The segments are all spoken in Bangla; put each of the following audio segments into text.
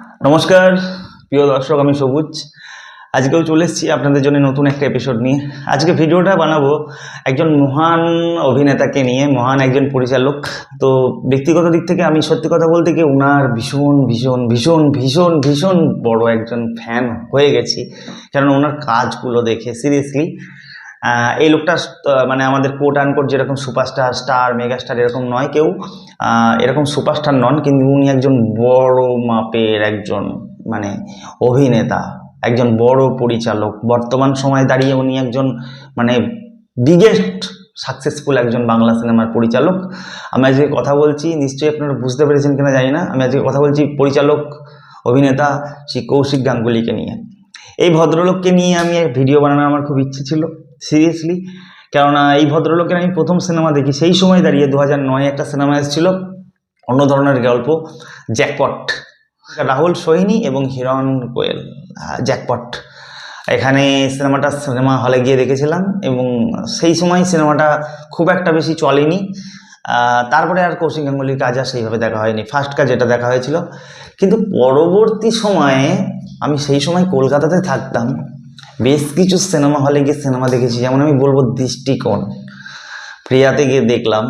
নমস্কার, প্রিয় দর্শক, আমি সবুজ। আজকেও চলে এসেছি আপনাদের জন্য নতুন একটা এপিসোড নিয়ে। আজকে ভিডিওটা বানাবো একজন মহান অভিনেতাকে নিয়ে, মহান একজন পরিচালক। তো ব্যক্তিগত দিক থেকে আমি সত্যি কথা বলতে কি ওনার ভীষণ ভীষণ ভীষণ ভীষণ ভীষণ বড় একজন ফ্যান হয়ে গেছি। কারণ ওনার কাজগুলো দেখে সিরিয়াসলি এই লোকটা মানে আমাদের কোট আনকোট যেরকম সুপারস্টার স্টার মেগাস্টার এরকম নয় কেউ এরকম সুপারস্টার নন, কিন্তু উনি একজন বড় মাপের একজন মানে অভিনেতা, একজন বড় পরিচালক। বর্তমান সময়ে দাঁড়িয়ে উনি একজন মানে বিগেস্ট সাকসেসফুল একজন বাংলা সিনেমার পরিচালক। আমি আজকে কথা বলছি, নিশ্চয়ই আপনারা বুঝতে পেরেছেন কিনা জানি না, আমি আজকে কথা বলছি পরিচালক, অভিনেতা শ্রী কৌশিক গাঙ্গুলিকে নিয়ে। এই ভদ্রলোককে নিয়ে আমি ভিডিও বানানোর আমার খুব ইচ্ছে ছিল। সিরিয়াসলি কেননা এই ভদ্রলোকের আমি প্রথম সিনেমা দেখি, সেই সময় দাঁড়িয়ে দু হাজার নয় একটা সিনেমা এসেছিল, অন্য ধরনের গল্প জ্যাকপট রাহুল সোহিনী এবং হিরণ কোয়েল জ্যাকপট এখানে সিনেমাটা সিনেমা হলে গিয়ে দেখেছিলাম এবং সেই সময় সিনেমাটা খুব একটা বেশি চলেনি। তারপরে আর কৌশিক গাঙ্গুলির কাজ আর সেইভাবে দেখা হয়নি। ফার্স্ট কাজ যেটা দেখা হয়েছিল। কিন্তু পরবর্তী সময়ে আমি সেই সময় কলকাতাতে থাকতাম বেশ কিছু সিনেমা হলে গিয়ে সিনেমা দেখেছি, যেমন আমি বলব দৃষ্টিকোণ। প্রিয়াতে গিয়ে দেখলাম,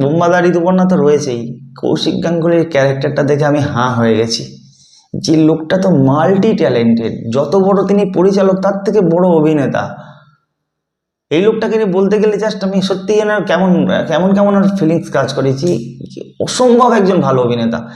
বোম্বাদারি দুবর্ণা তো রয়েছেই। কৌশিক গাঙ্গুলির ক্যারেক্টারটা দেখে আমি হাঁ হয়ে গেছি। যে লোকটা তো মাল্টি ট্যালেন্টেড যত বড় তিনি পরিচালক, তার থেকে বড় অভিনেতা। এই লোকটাকে নিয়ে বলতে গেলে জাস্ট আমি সত্যি যেন কেমন কেমন কেমন আর ফিলিংস কাজ করেছি। অসম্ভব একজন ভালো অভিনেতা।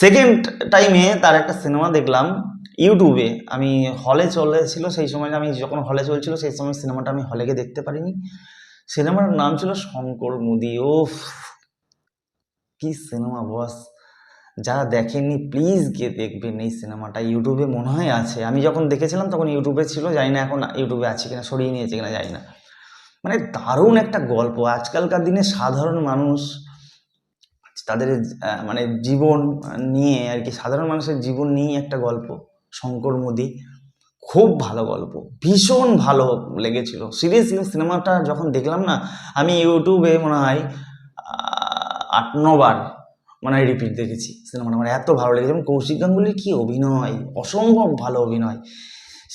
সেকেন্ড টাইমে তার একটা সিনেমা দেখলাম ইউটিউবে আমি হলে চলেছিল সেই সময় আমি যখন হলে চলছিল সেই সময় সিনেমাটা আমি হলে গিয়ে দেখতে পারিনি। সিনেমার নাম ছিল শঙ্কর মুদি। ওফ কি সিনেমা বস যারা দেখেননি প্লিজ গিয়ে দেখবেন এই সিনেমাটা ইউটিউবে মনে হয় আছে। আমি যখন দেখেছিলাম তখন ইউটিউবে ছিল। জানি না এখন ইউটিউবে আছে কিনা সরিয়ে নিয়েছে কিনা জানি না। মানে দারুণ একটা গল্প। আজকালকার দিনে সাধারণ মানুষ তাদের মানে জীবন নিয়ে আর কি সাধারণ মানুষের জীবন নিয়ে একটা গল্প। শঙ্কর মোদি, খুব ভালো গল্প, ভীষণ ভালো লেগেছিল। সিরিয়াসলি সিনেমাটা যখন দেখলাম না, আমি ইউটিউবে মনে হয় আট নবার মনে রিপিট দেখেছি সিনেমাটা, আমার এত ভালো লেগেছে। এবং কৌশিক গাঙ্গুলির কী অভিনয়, অসম্ভব ভালো অভিনয়।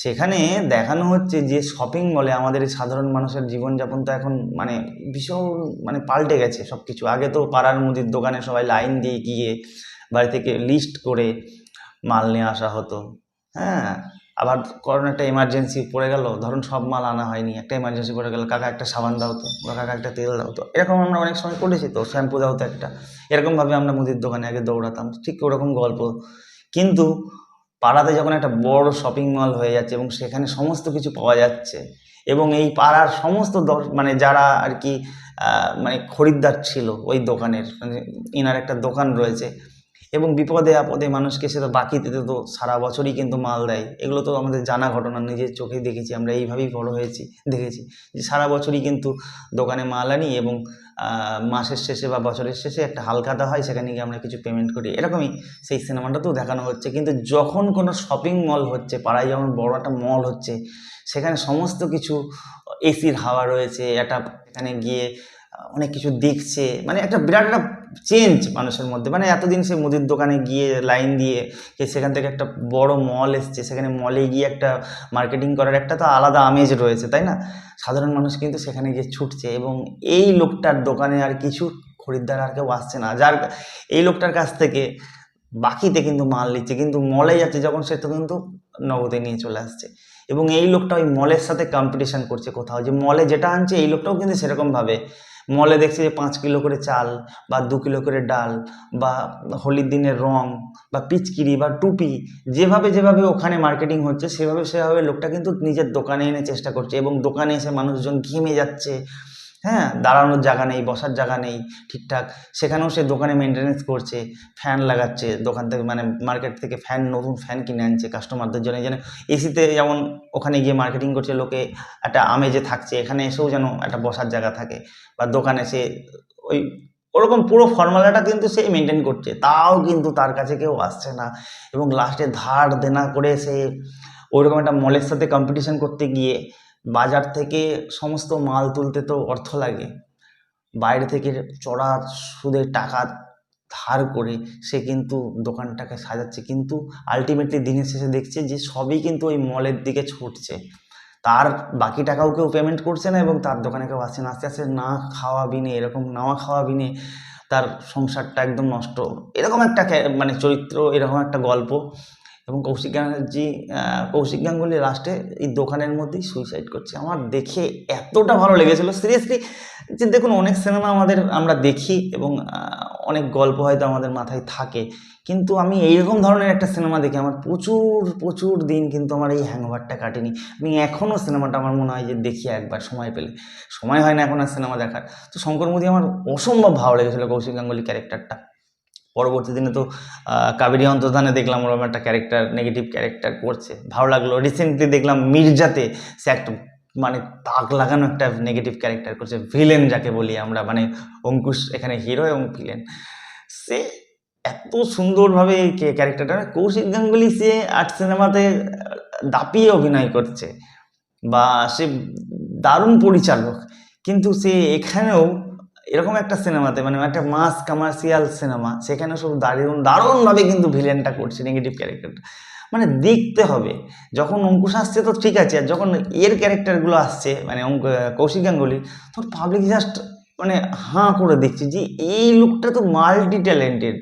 সেখানে দেখানো হচ্ছে যে শপিং মলে আমাদের সাধারণ মানুষের জীবনযাপন তো এখন মানে ভীষণ মানে পাল্টে গেছে সব কিছু আগে তো পাড়ার মুদির দোকানে সবাই লাইন দিয়ে গিয়ে বাড়ি থেকে লিস্ট করে মাল নিয়ে আসা হতো। হ্যাঁ আবার করোনা একটা এমার্জেন্সি পড়ে গেল, ধরুন সব মাল আনা হয়নি, একটা এমার্জেন্সি পড়ে গেল, কাকা একটা সাবান দাও তো, বা কাকা একটা তেল দাও তো, এরকম আমরা অনেক সময় করেছি তো শ্যাম্পু দাও তো একটা, এরকমভাবে আমরা মুদির দোকানে আগে দৌড়াতাম, ঠিক ওরকম গল্প। কিন্তু পাড়াতে যখন একটা বড় শপিং মল হয়ে যাচ্ছে এবং সেখানে সমস্ত কিছু পাওয়া যাচ্ছে, এবং এই পাড়ার সমস্ত মানে যারা আর কি মানে খরিদ্দার ছিল ওই দোকানের মানে ইনার একটা দোকান রয়েছে এবং বিপদে আপদে মানুষকে সে তো বাকিতে তো সারা বছরই কিন্তু মাল দেয়। এগুলো তো আমাদের জানা ঘটনা, নিজের চোখেই দেখেছি, আমরা এইভাবেই বড় হয়েছি, দেখেছি যে সারা বছরই কিন্তু দোকানে মাল আনি এবং মাসের শেষে বা বছরের শেষে একটা হালখাতা হয়, সেখানে গিয়ে আমরা কিছু পেমেন্ট করি। এরকমই সেই সিনেমাটাতেও দেখানো হচ্ছে। কিন্তু যখন কোনো শপিং মল হচ্ছে, পাড়ায় যেমন বড় একটা মল হচ্ছে, সেখানে সমস্ত কিছু এসির হাওয়া রয়েছে, একটা এখানে গিয়ে অনেক কিছু দেখছে। মানে একটা বিরাট একটা চেঞ্জ মানুষের মধ্যে। মানে এতদিন সে মুদির দোকানে গিয়ে লাইন দিয়ে সেখান থেকে একটা বড় মল এসছে, সেখানে মলে গিয়ে একটা মার্কেটিং করার একটা তো আলাদা আমেজ রয়েছে, তাই না? সাধারণ মানুষ কিন্তু সেখানে গিয়ে ছুটছে এবং এই লোকটার দোকানে আর কিছু খরিদ্দার আর কেউ আসছে না। যার এই লোকটার কাছ থেকে বাকিতে কিন্তু মাল নিচ্ছে, কিন্তু মলে যাচ্ছে যখন সে তো কিন্তু নগদে নিয়ে চলে আসছে। এবং এই লোকটা ওই মলের সাথে কম্পিটিশন করছে কোথাও। যে মলে যেটা আনছে, এই লোকটাও কিন্তু সেরকমভাবে মলে দেখছে যে পাঁচ কিলো করে চাল বা দু কিলো করে ডাল বা হোলির দিনের রং বা পিচকিরি বা টুপি যেভাবে যেভাবে ওখানে মার্কেটিং হচ্ছে, সেভাবে সেভাবে লোকটা কিন্তু নিজের দোকানে এনে চেষ্টা করছে এবং দোকানে এসে মানুষজন ঘেমে যাচ্ছে। হ্যাঁ দাঁড়ানোর জায়গা নেই, বসার জায়গা নেই, ঠিকঠাক। সেখানেও সে দোকানে মেনটেনেন্স করছে ফ্যান লাগাচ্ছে, দোকান থেকে মানে মার্কেট থেকে ফ্যান নতুন ফ্যান কিনে আনছে কাস্টমারদের জন্য। যেন এসিতে যেমন ওখানে গিয়ে মার্কেটিং করছে, লোকে একটা আমেজে থাকছে, এখানে এসেও যেন একটা বসার জায়গা থাকে। বা দোকানে সে ওই ওরকম পুরো ফর্মুলাটা কিন্তু সে মেনটেন করছে, তাও কিন্তু তার কাছে কেউ আসছে না। এবং লাস্টে ধার দেনা করে সে ওইরকম একটা মলের সাথে কম্পিটিশন করতে গিয়ে বাজার থেকে সমস্ত মাল তুলতে তো অর্থ লাগে। বাইরে থেকে চড়া সুদের টাকা ধার করে সে কিন্তু দোকানটাকে সাজাচ্ছে। কিন্তু আলটিমেটলি দিনের শেষে দেখছে যে সবই কিন্তু ওই মলের দিকে ছুটছে। তার বাকি টাকাও কেউ পেমেন্ট করছে না এবং তার দোকানে কেউ আসছে না। আস্তে আস্তে না খাওয়া বিনে, এরকম নাওয়া খাওয়া বিনে তার সংসারটা একদম নষ্ট। এরকম একটা মানে চরিত্র, এরকম একটা গল্প। এবং কৌশিক ব্যানার্জি কৌশিক গাঙ্গুলি লাস্টে এই দোকানের মধ্যেই সুইসাইড করছে। আমার দেখে এতটা ভালো লেগেছিল। সিরিয়াসলি যে, দেখুন, অনেক সিনেমা আমাদের, আমরা দেখি এবং অনেক গল্প হয়তো আমাদের মাথায় থাকে। কিন্তু আমি এইরকম ধরনের একটা সিনেমা দেখি, আমার প্রচুর প্রচুর দিন কিন্তু আমার এই হ্যাংওভারটা কাটেনি। আমি এখনও সিনেমাটা আমার মনে হয় যে, দেখি একবার সময় পেলে। সময় হয় না এখন আর সিনেমা দেখার। তো শঙ্কর মোদী, আমার অসম্ভব ভালো লেগেছিলো কৌশিক গাঙ্গুলি ক্যারেক্টারটা পরবর্তী দিনে তো কাবেরী অন্তর্ধানে দেখলাম ওরকম একটা ক্যারেক্টার নেগেটিভ ক্যারেক্টার করছে। ভালো লাগল। রিসেন্টলি দেখলাম মির্জাতে সে একটা মানে তাক লাগানো একটা নেগেটিভ ক্যারেক্টার করছে। ভিলেন যাকে বলি আমরা মানে অঙ্কুশ এখানে হিরো এবং ভিলেন সে এত সুন্দরভাবে ক্যারেক্টারটা কৌশিক গাঙ্গুলি সে আর্ট সিনেমাতে দাপিয়ে অভিনয় করছে। বা সে দারুণ পরিচালক। কিন্তু সে এখানেও এরকম একটা সিনেমাতে মানে একটা মাস কমার্শিয়াল সিনেমা সেখানে সব দারুণ, দারুণভাবে কিন্তু ভিলেনটা করছে নেগেটিভ ক্যারেক্টারটা মানে দেখতে হবে। যখন অঙ্কুশ আসছে তো ঠিক আছে, আর যখন এর ক্যারেক্টারগুলো আসছে মানে কৌশিক গাঙ্গুলি তখন পাবলিক জাস্ট মানে হাঁ করে দেখছে যে, এই লোকটা তো মাল্টি ট্যালেন্টেড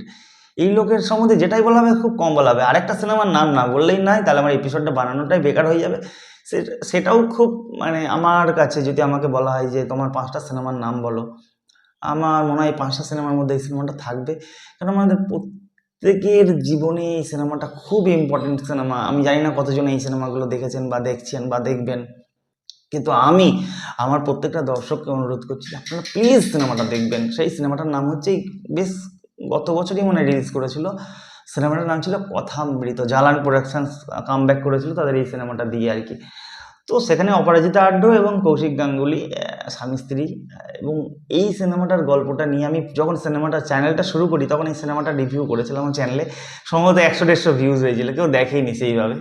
এই লোকের সম্বন্ধে যেটাই বলা হবে, খুব কম বলা হবে। আরেকটা সিনেমার নাম না বললেই নয়, তাহলে আমার এপিসোডটা বানানোটাই বেকার হয়ে যাবে। সেটাও খুব মানে আমার কাছে যদি আমাকে বলা হয় যে, তোমার পাঁচটা সিনেমার নাম বলো। আমার মনে হয় পাঁচটা সিনেমার মধ্যে এই সিনেমাটা থাকবে। কারণ আমাদের প্রত্যেকের জীবনে এই সিনেমাটা খুব ইম্পর্টেন্ট সিনেমা। আমি জানি না কতজন এই সিনেমাগুলো দেখেছেন বা দেখছেন বা দেখবেন। কিন্তু আমি, আমার প্রত্যেকটা দর্শককে অনুরোধ করছি আপনারা প্লিজ সিনেমাটা দেখবেন। সেই সিনেমাটার নাম হচ্ছে, বেশ গত বছরই মনে রিলিজ করেছিল। সিনেমাটার নাম ছিল Kathamrita. Jalan productions come back করেছিল, তাদের এই সিনেমাটা দিয়ে আর কি। তো সেখানে অপরাজিতা আড্ড এবং কৌশিক গাঙ্গুলি স্বামী স্ত্রী এবং এই সিনেমাটার গল্পটা নিয়ে আমি যখন সিনেমাটার চ্যানেলটা শুরু করি, তখন এই সিনেমাটা রিভিউ করেছিলাম আমার চ্যানেলে সম্ভবত একশো দেড়শো ভিউজ হয়েছিল, কেউ দেখেনি সেইভাবে।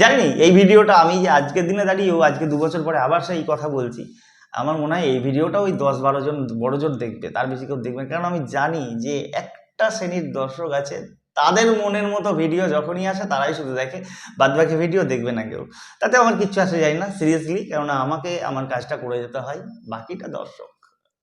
জানি এই ভিডিওটা আমি যে আজকের দিনে দাঁড়িয়েও আজকে দু বছর পরে আবার সেই কথা বলছি। আমার মনে হয় এই ভিডিওটা ওই দশ বারো জন, বড় জোর দেখবে, তার বেশি কেউ দেখবে। কারণ আমি জানি যে একটা শ্রেণির দর্শক আছে তাদের মনের মতো ভিডিও যখনই আসে, তারাই শুধু দেখে। বাদবাকি ভিডিও দেখবে না কেউ। তাতে আমার কিচ্ছু আসে যায় না সিরিয়াসলি কেননা আমাকে আমার কাজটা করে যেতে হয়। বাকিটা দর্শক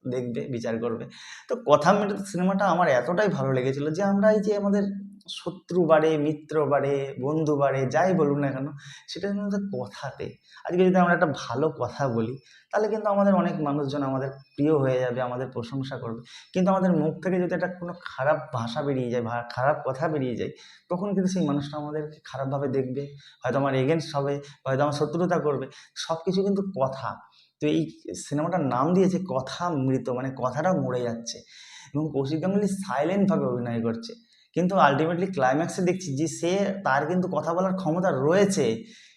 দেখবে, বিচার করবে। তো কথা মেটাতে সিনেমাটা আমার এতটাই ভালো লেগেছিল যে আমরা এই যে আমাদের শত্রু বাড়ে, মিত্র বাড়ে, বন্ধু বাড়ে, যাই বলুন না কেন, সেটা কিন্তু কথাতে। আজকে যদি আমরা একটা ভালো কথা বলি, তাহলে কিন্তু আমাদের অনেক মানুষজন আমাদের প্রিয় হয়ে যাবে, আমাদের প্রশংসা করবে। কিন্তু আমাদের মুখ থেকে যদি একটা কোনো খারাপ ভাষা বেরিয়ে যায় খারাপ কথা বেরিয়ে যায়, তখন কিন্তু সেই মানুষটা আমাদেরকে খারাপভাবে দেখবে, হয়তো আমার এগেনস্ট হবে, হয়তো আমার শত্রুতা করবে। সব কিছু কিন্তু কথা। তো এই সিনেমাটার নাম দিয়েছে কথা মৃত মানে কথাটা মরে যাচ্ছে। এবং কৌশিক গাঙ্গুলি সাইলেন্টভাবে অভিনয় করছে। কিন্তু আলটিমেটলি ক্লাইম্যাক্সে দেখছি যে সে, তার কিন্তু কথা বলার ক্ষমতা রয়েছে,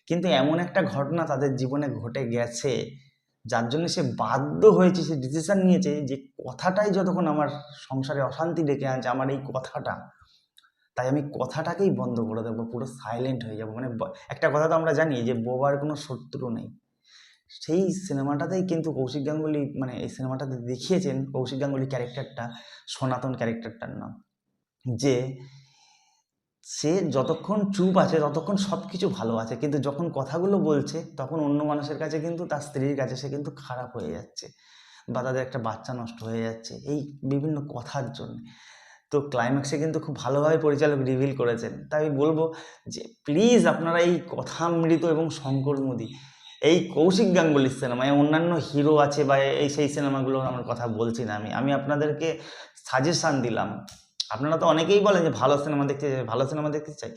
কিন্তু এমন একটা ঘটনা তাদের জীবনে ঘটে গেছে, যার জন্য সে বাধ্য হয়েছে, সে ডিসিশান নিয়েছে যে কথাটাই যতক্ষণ আমার সংসারে অশান্তি ডেকে আনছে, আমার এই কথাটা, তাই আমি কথাটাকেই বন্ধ করে দেবো, পুরো সাইলেন্ট হয়ে যাব। মানে একটা কথা তো আমরা জানি যে বোবার কোনো শত্রু নেই। সেই সিনেমাটাতেই কিন্তু কৌশিক গাঙ্গুলি মানে এই সিনেমাটাতে দেখিয়েছেন কৌশিক গাঙ্গুলি ক্যারেক্টারটা সনাতন ক্যারেক্টারটার নাম। যে সে যতক্ষণ চুপ আছে, ততক্ষণ সব কিছু ভালো আছে। কিন্তু যখন কথাগুলো বলছে, তখন অন্য মানুষের কাছে কিন্তু তার স্ত্রীর কাছে সে কিন্তু খারাপ হয়ে যাচ্ছে বা তাদের একটা বাচ্চা নষ্ট হয়ে যাচ্ছে এই বিভিন্ন কথার জন্য। তো ক্লাইম্যাক্সে কিন্তু খুব ভালোভাবে পরিচালক রিভিল করেছেন। তাই আমি বলব যে প্লিজ আপনারা এই কথামৃত এবং শঙ্কর মোদী এই কৌশিক গাঙ্গুলির সিনেমায় অন্যান্য হিরো আছে বা এই সেই সিনেমাগুলোর আমার কথা বলছি না আমি। আমি আপনাদেরকে সাজেশান দিলাম আপনারা তো অনেকেই বলেন যে ভালো সিনেমা দেখতে চাই, ভালো সিনেমা দেখতে চাই।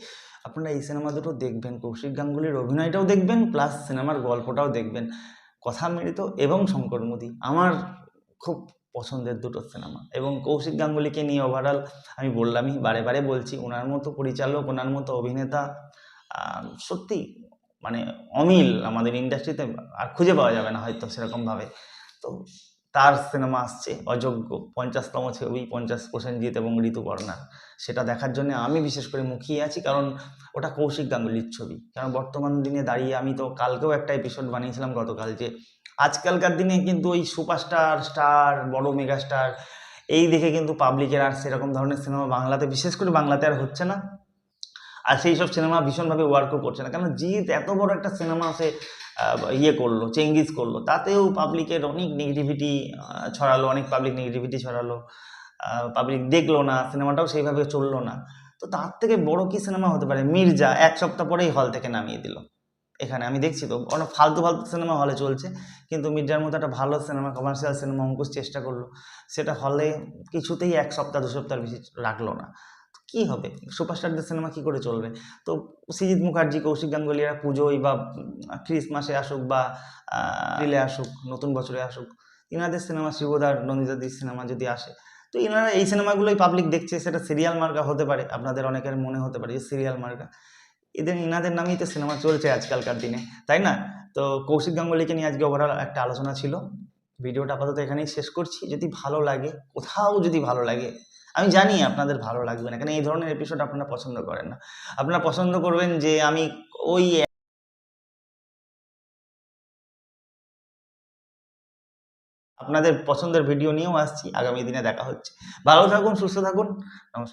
আপনারা এই সিনেমা দুটো দেখবেন, কৌশিক গাঙ্গুলির অভিনয়টাও দেখবেন প্লাস সিনেমার গল্পটাও দেখবেন। কথা মৃত এবং শঙ্কর মোদী, আমার খুব পছন্দের দুটো সিনেমা। এবং কৌশিক গাঙ্গুলিকে নিয়ে ওভারঅল আমি বললামই, বারে বারে বলছি ওনার মতো পরিচালক ওনার মতো অভিনেতা সত্যি মানে অমিল আমাদের ইন্ডাস্ট্রিতে আর খুঁজে পাওয়া যাবে না হয়তো সেরকমভাবে। তো তার সিনেমা আসছে। অযোগ্য। পঞ্চাশতম ছবি পঞ্চাশ প্রসেনজিৎ এবং ঋতুপর্ণা সেটা দেখার জন্য আমি বিশেষ করে মুখিয়ে আছি কারণ ওটা কৌশিক গাঙ্গুলির ছবি। কারণ বর্তমান দিনে দাঁড়িয়ে আমি তো কালকেও একটা এপিসোড বানিয়েছিলাম গতকাল যে আজকালকার দিনে কিন্তু ওই সুপারস্টার স্টার বড় মেগাস্টার এই দেখে কিন্তু পাবলিকের আর সেরকম ধরনের সিনেমা বাংলাতে বিশেষ করে বাংলাতে আর হচ্ছে না। আর সেই সব সিনেমা ভীষণভাবে ওয়ার্কও করছে না। কারণ জিৎ এত বড় একটা সিনেমা আহ, ইয়ে করল চেঙ্গিস করল। তাতেও পাবলিকের অনেক নেগেটিভিটি ছড়ালো, অনেক পাবলিক নেগেটিভিটি ছড়ালো। পাবলিক দেখল না সিনেমাটাও সেইভাবে চলল না। তো তার থেকে বড় কি সিনেমা হতে পারে? মির্জা এক সপ্তাহ পরেই হল থেকে নামিয়ে দিল। এখানে আমি দেখছি তো, অনেক ফালতু ফালতু সিনেমা হলে চলছে, কিন্তু মির্জার মতো একটা ভালো সিনেমা কমার্শিয়াল সিনেমা অঙ্কুশ চেষ্টা করল। সেটা হলে কিছুতেই এক সপ্তাহ, দু সপ্তাহ বেশি রাখল না। কী হবে? সুপারস্টারদের সিনেমা কী করে চলবে? তো সৃজিৎ মুখার্জি কৌশিক গাঙ্গুলিরা পুজোয় বা ক্রিসমাসে আসুক বা রিলে আসুক নতুন বছরে আসুক ইনাদের সিনেমা শিবদার নন্দিতাদির সিনেমা যদি আসে তো ইনারা এই সিনেমাগুলোই পাবলিক দেখছে সেটা সিরিয়াল মার্কা হতে পারে আপনাদের অনেকের মনে হতে পারে যে সিরিয়াল মার্কা। এদের ইনাদের নামেই তো সিনেমা চলছে আজকালকার দিনে তাই না? তো কৌশিক গাঙ্গুলিকে নিয়ে আজকে ওভারঅল একটা আলোচনা ছিল। ভিডিওটা আপাতত এখানেই শেষ করছি। যদি ভালো লাগে, কোথাও যদি ভালো লাগে, আমি জানি আপনাদের ভালো লাগবে না কারণ এই ধরনের এপিসোড আপনারা পছন্দ করেন না। আপনারা পছন্দ করবেন যে আমি ওই আপনাদের পছন্দের ভিডিও নিয়েও আসছি, আগামী দিনে দেখা হচ্ছে। ভালো থাকুন, সুস্থ থাকুন, নমস্কার।